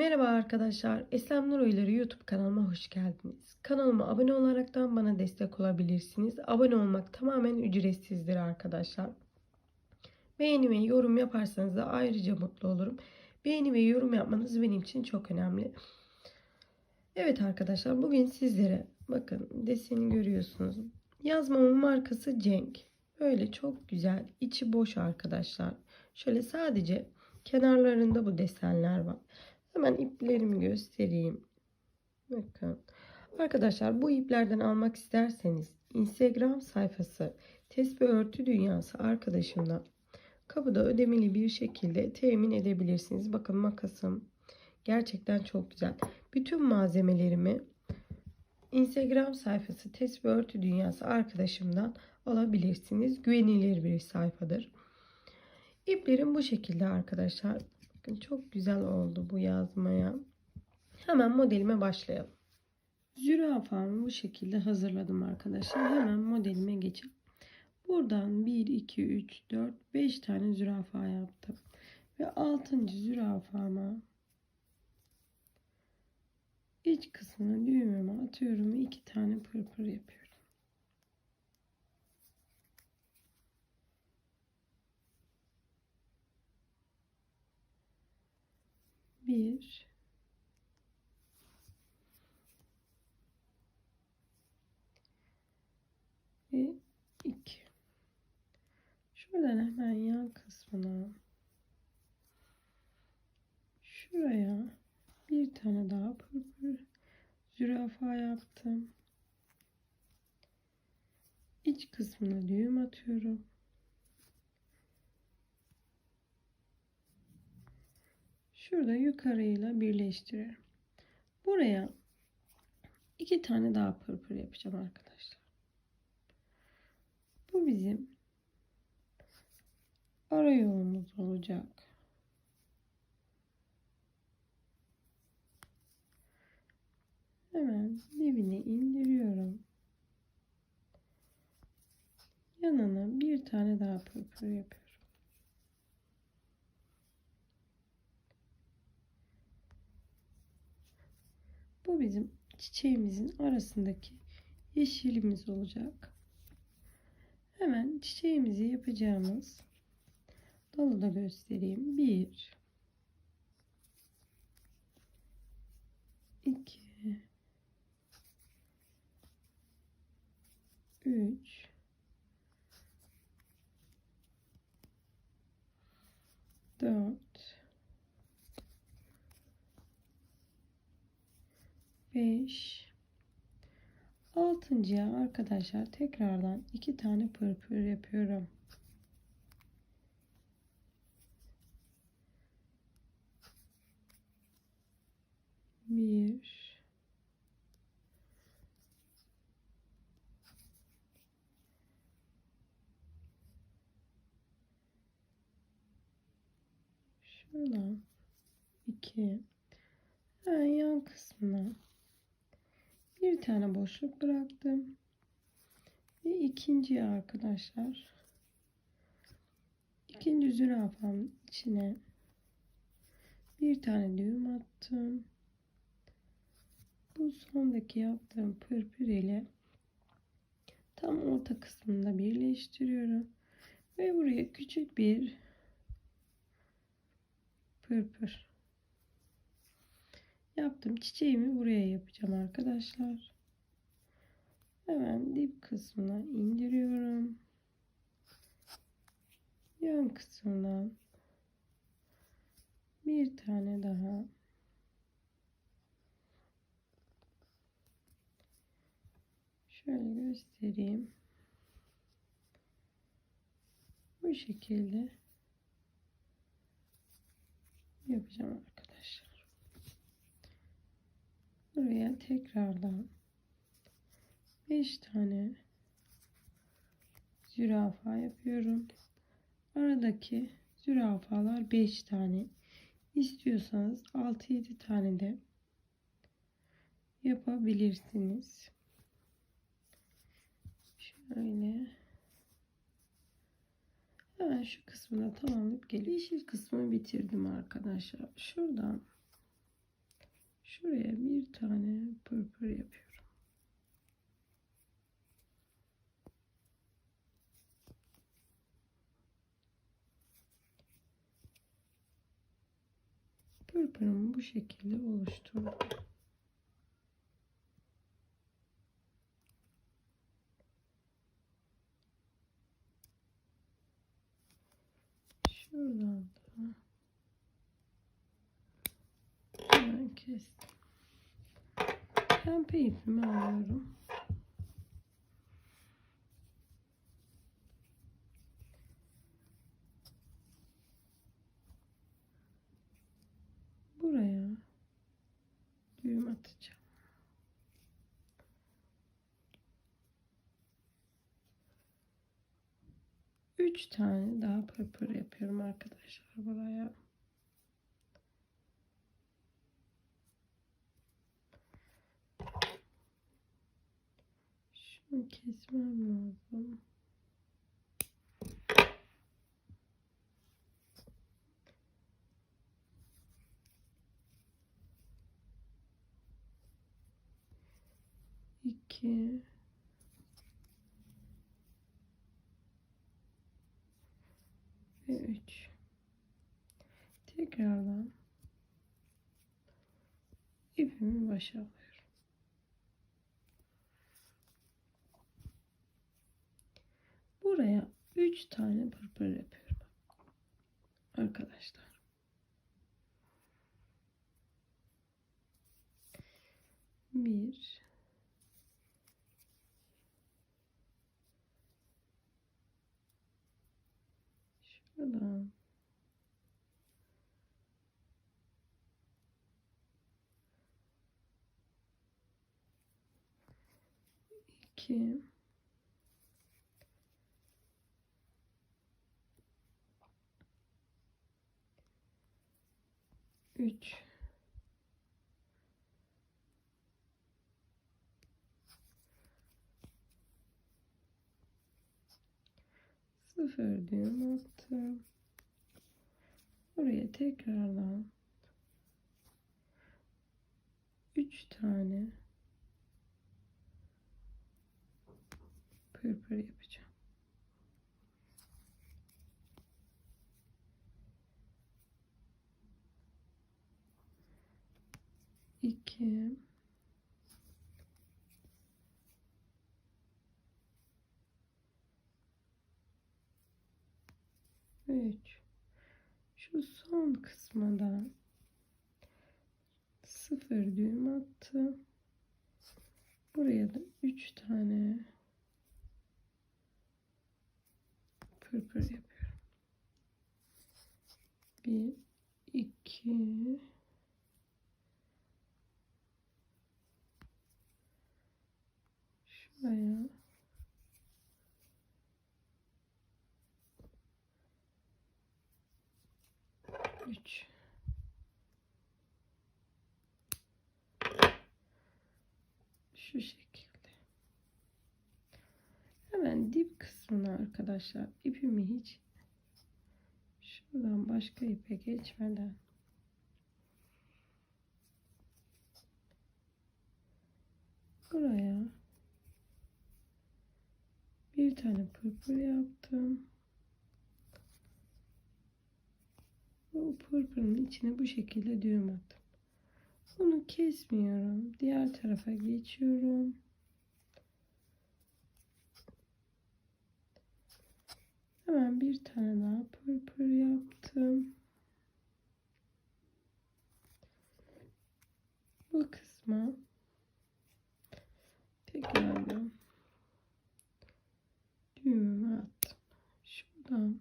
Merhaba arkadaşlar. Eslem Nur Oyları YouTube kanalıma hoş geldiniz. Kanalıma abone olaraktan bana destek olabilirsiniz. Abone olmak tamamen ücretsizdir arkadaşlar. Beğeni ve yorum yaparsanız da ayrıca mutlu olurum. Beğeni ve yorum yapmanız benim için çok önemli. Evet arkadaşlar bugün sizlere bakın deseni görüyorsunuz. Yazmamın markası Cenk. Böyle çok güzel. içi boş arkadaşlar. Şöyle sadece kenarlarında bu desenler var. Hemen iplerimi göstereyim. Bakın. Arkadaşlar bu iplerden almak isterseniz Instagram sayfası Tesbih Örtü Dünyası arkadaşımla kapıda ödemeli bir şekilde temin edebilirsiniz. Bakın makasım gerçekten çok güzel. Bütün malzemelerimi Instagram sayfası Tesbih Örtü Dünyası arkadaşımdan alabilirsiniz. Güvenilir bir sayfadır. İplerim bu şekilde arkadaşlar. Bakın çok güzel oldu bu yazmaya. Hemen modelime başlayalım. Zürafamı bu şekilde hazırladım arkadaşlar. Hemen modelime geçelim. Buradan 1, 2, 3, 4, 5 tane zürafa yaptım. Ve 6. zürafama iç kısmına düğmeme atıyorum ve 2 tane pırpır yapıyorum. Bir, ve iki. Şuradan hemen yan kısmına şuraya bir tane daha pırpır zürafa yaptım. İç kısmına düğüm atıyorum. Şurada yukarıyla birleştiriyorum. Buraya iki tane daha pırpır yapacağım arkadaşlar. Bu bizim ara yolumuz olacak. Hemen dibine indiriyorum. Yanına bir tane daha pırpır yapıyorum. Bu bizim çiçeğimizin arasındaki yeşilimiz olacak. Hemen çiçeğimizi yapacağımız dalı da göstereyim. 1 2 3 4 5 altıncıya arkadaşlar tekrardan iki tane pırpır yapıyorum. Bir. Şuradan iki. Hemen yan kısmına bir tane boşluk bıraktım. Ve ikinci arkadaşlar. İkinci zürafamın içine bir tane düğüm attım. Bu sondaki yaptığım pırpır ile tam orta kısmında birleştiriyorum. Ve buraya küçük bir pırpır yaptım. Çiçeğimi buraya yapacağım arkadaşlar. Hemen dip kısmına indiriyorum. Yan kısmından bir tane daha şöyle göstereyim. Bu şekilde yapacağım arkadaşlar. Buraya tekrardan 5 tane zürafa yapıyorum. Aradaki zürafalar 5 tane. İstiyorsanız 6-7 tane de yapabilirsiniz. Şöyle hemen şu kısmına tamamlayıp geliyor. Yeşil kısmı bitirdim arkadaşlar. Şuradan Şuraya bir tane pırpır yapıyorum. Pırpırımı bu şekilde oluşturdum. Şuradan da hemen kestim. Pembe ipimi alıyorum. Buraya düğüm atacağım. Üç tane daha pırpır yapıyorum arkadaşlar buraya. Kesmem lazım. İki. Ve üç. Tekrardan ipimi başa alıyorum. Buraya 3 tane pırpır yapıyorum. Arkadaşlar. Bir. Şuradan. İki. Üç. Sıfır düğüm attım. Buraya tekrardan üç tane pırpır yapacağım. 2 3 şu son kısma da sıfır düğüm attı. Buraya da 3 tane pırpır yapıyorum. 1 2 Bayağı. Üç. Şu şekilde. Hemen dip kısmına arkadaşlar ipimi hiç şuradan başka ipe geçmeden buraya bir tane pırpır yaptım. Bu pırpırın içine bu şekilde düğüm attım. Bunu kesmiyorum. Diğer tarafa geçiyorum. Hemen bir tane daha pırpır yaptım. Bu kısma tekrardan düğümümü attım. Şuradan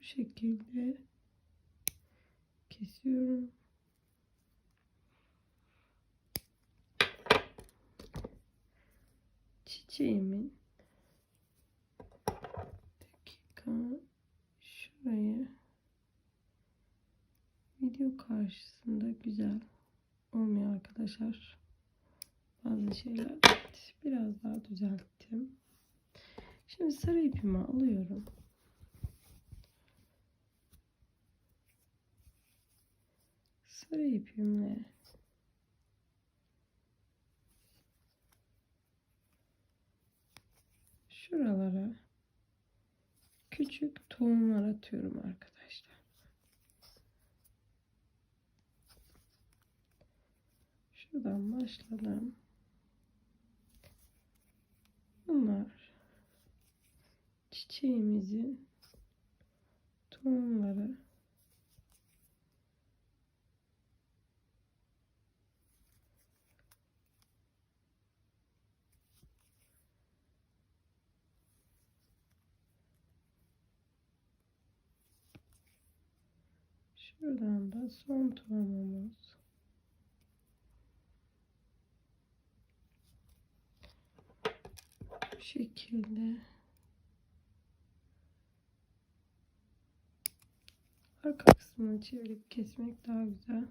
bu şekilde kesiyorum. Çiçeğimin dakika şuraya video karşısında güzel olmuyor arkadaşlar. Bazı şeyler biraz daha düzelttim. Şimdi sarı ipimi alıyorum. Sarı ipimle şuralara küçük tohumlar atıyorum arkadaşlar. Şuradan başladım. Bunlar çiçeğimizin tohumları. Şuradan da son tohumumuz. Bu şekilde. Arka kısmını çevirip kesmek daha güzel.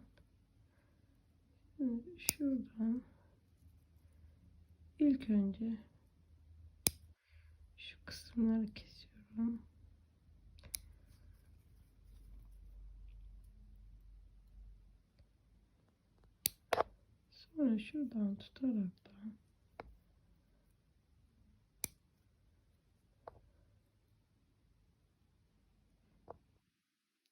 Şimdi şuradan ilk önce şu kısımları kesiyorum. Sonra şuradan tutarak da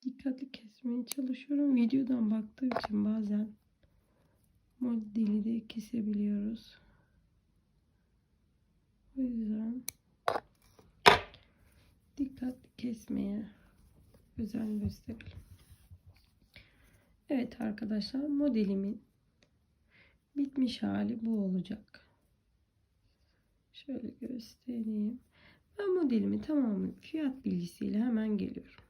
dikkatli kesmeye çalışıyorum. Videodan baktığım için bazen modeli de kesebiliyoruz. O yüzden dikkatli kesmeye özen gösterelim. Evet arkadaşlar modelimin bitmiş hali bu olacak. Şöyle göstereyim. Ben modelimi tamamen fiyat bilgisiyle hemen geliyorum.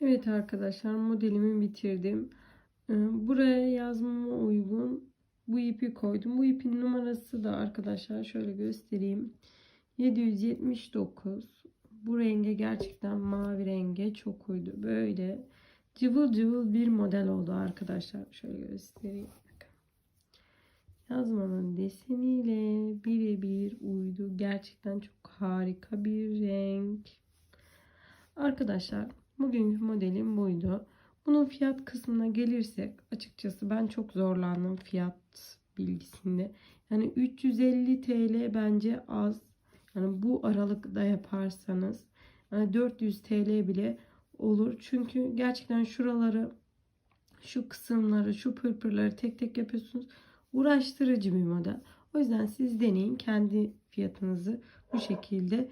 Evet arkadaşlar modelimi bitirdim. Ee, Buraya yazmama uygun bu ipi koydum. Bu ipin numarası da arkadaşlar şöyle göstereyim. 779. Bu renge gerçekten mavi renge çok uydu. Böyle cıvıl cıvıl bir model oldu arkadaşlar. Şöyle göstereyim. Yazmanın deseniyle birebir uydu. Gerçekten çok harika bir renk. Arkadaşlar bugünkü modelim buydu. Bunun fiyat kısmına gelirsek açıkçası ben çok zorlandım fiyat bilgisinde. Yani 350 TL bence az. Yani bu aralıkta yaparsanız yani 400 TL bile olur. Çünkü gerçekten şuraları şu kısımları şu pırpırları tek tek yapıyorsunuz. Uğraştırıcı bir model. O yüzden siz deneyin kendi fiyatınızı bu şekilde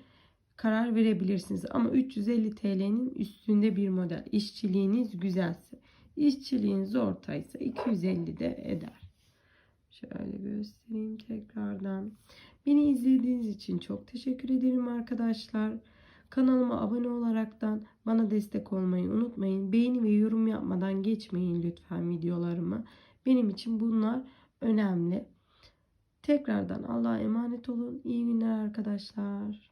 karar verebilirsiniz. Ama 350 TL'nin üstünde bir model. İşçiliğiniz güzelse. İşçiliğiniz ortaysa 250 de eder. Şöyle göstereyim tekrardan. Beni izlediğiniz için çok teşekkür ederim arkadaşlar. Kanalıma abone olaraktan bana destek olmayı unutmayın. Beğeni ve yorum yapmadan geçmeyin lütfen videolarımı. Benim için bunlar önemli. Tekrardan Allah'a emanet olun. İyi günler arkadaşlar.